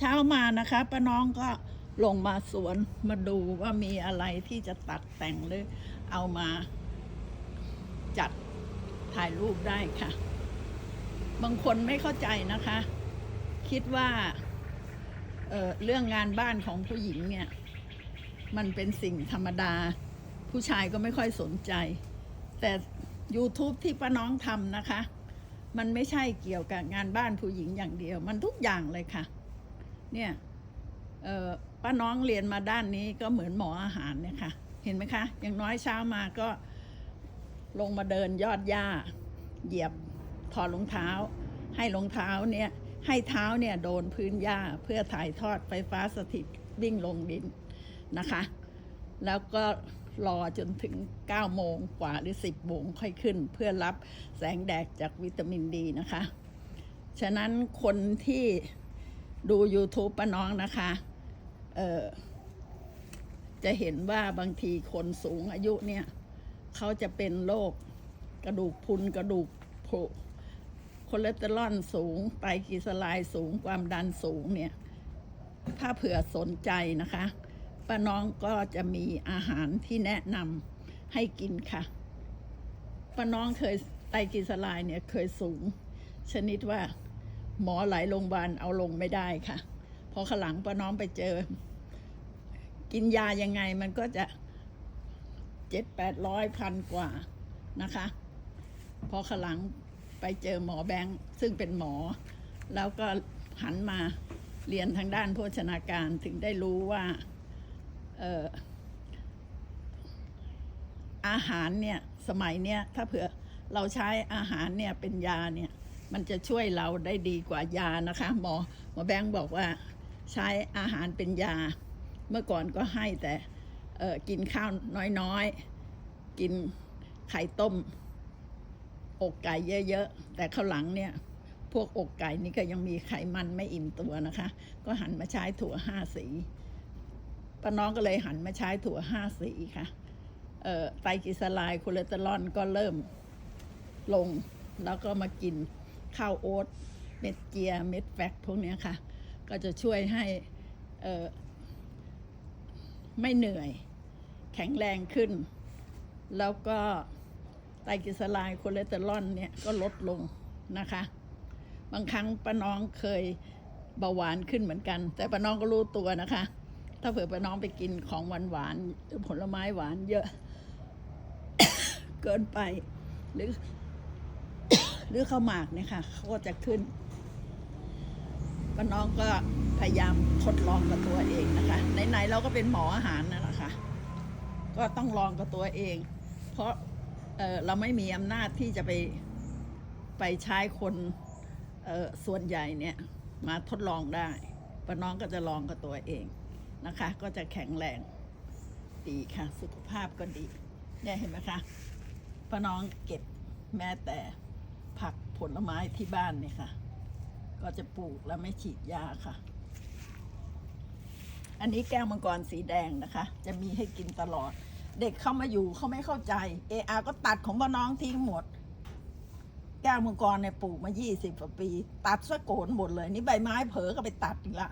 เช้ามานะคะป้าน้องก็ลงมาสวนมาดูว่ามีอะไรที่จะตัดแต่งหรือเอามาจัดถ่ายรูปได้ค่ะ บางคนไม่เข้าใจนะคะ คิดว่าเเรื่องงานบ้านของผู้หญิงเนี่ย มันเป็นสิ่งธรรมดา ผู้ชายก็ไม่ค่อยสนใจ แต่ YouTube ที่ป้าน้องทำนะคะ มันไม่ใช่เกี่ยวกับงานบ้านผู้หญิงอย่างเดียว มันทุกอย่างเลยค่ะ เนี่ยป้าน้องเรียนมาด้านนี้ก็เหมือนหมออาหารเนี่ยค่ะเห็นไหมคะ อย่างน้อยเช้ามาก็ลงมาเดินยอดหญ้า เหยียบถอดรองเท้า ให้รองเท้าเนี่ยให้เท้าเนี่ยโดนพื้นหญ้าเพื่อถ่ายทอดไฟฟ้าสถิตวิ่งลงดินนะคะ แล้วก็รอจนถึง 9 โมงกว่าหรือ 10โมงค่อยขึ้น เพื่อรับแสงแดดจากวิตามินดีนะคะ ฉะนั้นคนที่ ดู YouTube ป้าน้องนะคะ เอ่อจะเห็นว่าบางทีคนสูงอายุเนี่ย เขาจะเป็นโรคกระดูกพุนกระดูกผุคอเลสเตอรอลสูง ไตรกลีเซอไรด์สูงความดันสูงเนี่ย ถ้าเผื่อสนใจนะคะป้าน้องก็จะมีอาหารที่แนะนำให้กินค่ะป้าน้องเคยไตรกลีเซอไรด์เนี่ยเคยสูง ชนิดว่า หมอหลายโรงพยาบาลเอาลงไม่ได้ค่ะ พอขลังป้าน้องไปเจอ กินยายังไงมันก็จะเจ็ดแปดร้อยพันกว่านะคะ พอขลังไปเจอหมอแบงค์ซึ่งเป็นหมอ แล้วก็หันมาเรียนทางด้านโภชนาการถึงได้รู้ว่าเอ่ออาหารเนี่ย สมัยเนี้ยถ้าเผื่อเราใช้อาหารเนี่ยเป็นยาเนี่ย มันจะช่วยเราได้ดีกว่ายานะคะ หมอหมอแบงค์บอกว่าใช้อาหารเป็นยา เมื่อก่อนก็ให้แต่กินข้าวน้อยๆ กินไข่ต้ม อกไก่เยอะๆ แต่ข้าวหลังเนี่ย พวกอกไก่นี่ก็ยังมีไขมันไม่อิ่มตัวนะคะ ก็หันมาใช้ถั่วห้าสีป้าน้องก็เลยหันมาใช้ถั่วห้าสีค่ะไตรกลีเซอไรด์คอเลสเตอรอลก็เริ่มลงแล้วก็มากิน ข้าวโอ๊ตเม็ดเจียเม็ดแฟกพวกนี้ค่ะ ก็จะช่วยให้ไม่เหนื่อย แข็งแรงขึ้น แล้วก็ไตรกลีเซอไรด์คอเลสเตอรอลเนี่ยก็ลดลงนะคะ บางครั้งป้าน้องเคยเบาหวานขึ้นเหมือนกัน แต่ป้าน้องก็รู้ตัวนะคะ ถ้าเผื่อป้าน้องไปกินของหวานหวานหรือผลไม้หวานเยอะ เกินไปหรือ หรือข้าวหมากเนี่ยค่ะเขาก็จะขึ้นป้าน้องก็พยายามทดลองกับตัวเองนะคะไหนๆเราก็เป็นหมออาหารนั่นแหละค่ะก็ต้องลองกับตัวเอง เพราะเเราไม่มีอำนาจที่จะไปไปใช้คนส่วนใหญ่เนี่ยมาทดลองได้ป้าน้องก็จะลองกับตัวเองนะคะ ก็จะแข็งแรงดีค่ะ สุขภาพก็ดีเนี่ยเห็นไหมคะป้าน้องเก็บแม้แต่ ผักผลไม้ที่บ้านเนี่ยค่ะ ก็จะปลูกแล้วไม่ฉีดยาค่ะ อันนี้แก้วมังกรสีแดงนะคะ จะมีให้กินตลอด เด็กเข้ามาอยู่เขาไม่เข้าใจเออาก็ตัดของป้าน้องทิ้งหมด แก้วมังกรเนี่ยปลูกมา 20กว่าปี ตัดซะโกนหมดเลย นี่ใบไม้เผลอก็ไปตัดอีกละ